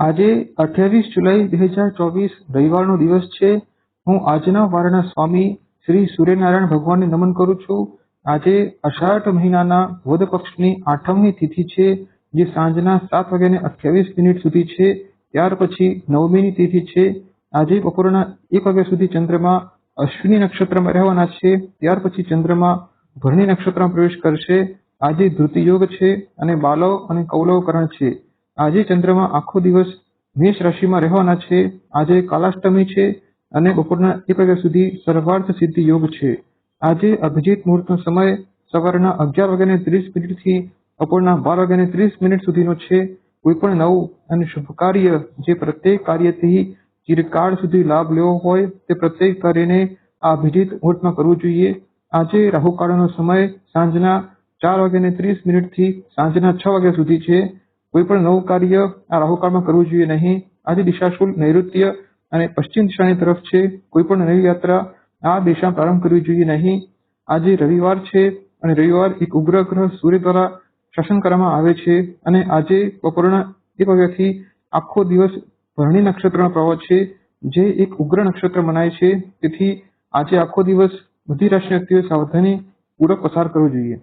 આજે અઠ્યાવીસ જુલાઈ બે હજાર ચોવીસ રવિવારનો દિવસ છે. હું આજના વારના સ્વામી શ્રી સૂર્યનારાયણ ભગવાનને નમન કરું છું. આજે અષાઢ મહિનાના વદ પક્ષની આઠમની તિથિ છે, જે સાંજના સાત વાગ્યાને અઠ્યાવીસ મિનિટ સુધી છે. ત્યાર પછી નવમીની તિથિ છે. આજે બપોરના એક વાગ્યા સુધી ચંદ્રમા અશ્વિની નક્ષત્રમાં રહેવાના છે. ત્યાર પછી ચંદ્રમા ભરણી નક્ષત્રમાં પ્રવેશ કરશે. આજે ધૃતિયોગ છે અને બાલવ અને કૌલવ કરણ છે. આજે ચંદ્રમાં આખો દિવસ મેષ રાશિમાં રહેવાના છે. આજે કાલાષ્ટમી છે અને બપોરના એક વાગ્યા સુધી સર્વાર્થ સિદ્ધિ યોગ છે. આજે અભિજીત મુહૂર્તનો સમય સવારના અગિયાર વાગ્યાને ત્રીસ મિનિટથી બપોરના બાર વાગ્યાને ત્રીસ મિનિટ સુધીનો છે. કોઈ પણ નવું અને શુભ કાર્ય જે પ્રત્યેક કાર્યથી ચિરકાળ સુધી લાભ લેવો હોય તે પ્રત્યેક કાર્યને આ અભિજીત મુહૂર્તમાં કરવું જોઈએ. આજે રાહુકાળનો સમય સાંજના ચાર વાગ્યાને ત્રીસ મિનિટથી સાંજના છ વાગ્યા સુધી છે. કોઈ પણ નવું કાર્ય આ રાહુકાળમાં કરવું જોઈએ નહીં. આજે દિશાશુલ નૈઋત્ય અને પશ્ચિમ દિશાની તરફ છે. કોઈ પણ નવી યાત્રા આ દિશા પ્રારંભ કરવી જોઈએ નહીં. આજે રવિવાર છે અને રવિવાર એક ઉગ્ર ગ્રહ સૂર્ય દ્વારા શાસન કરવામાં આવે છે અને આજે બપોરના એક વાગ્યાથી આખો દિવસ ભરણી નક્ષત્રનો પ્રભાવ છે. જે એક ઉગ્ર નક્ષત્ર મનાય છે. તેથી આજે આખો દિવસ બધી રાશિના સાવધાની પૂર્વક પસાર કરવો જોઈએ.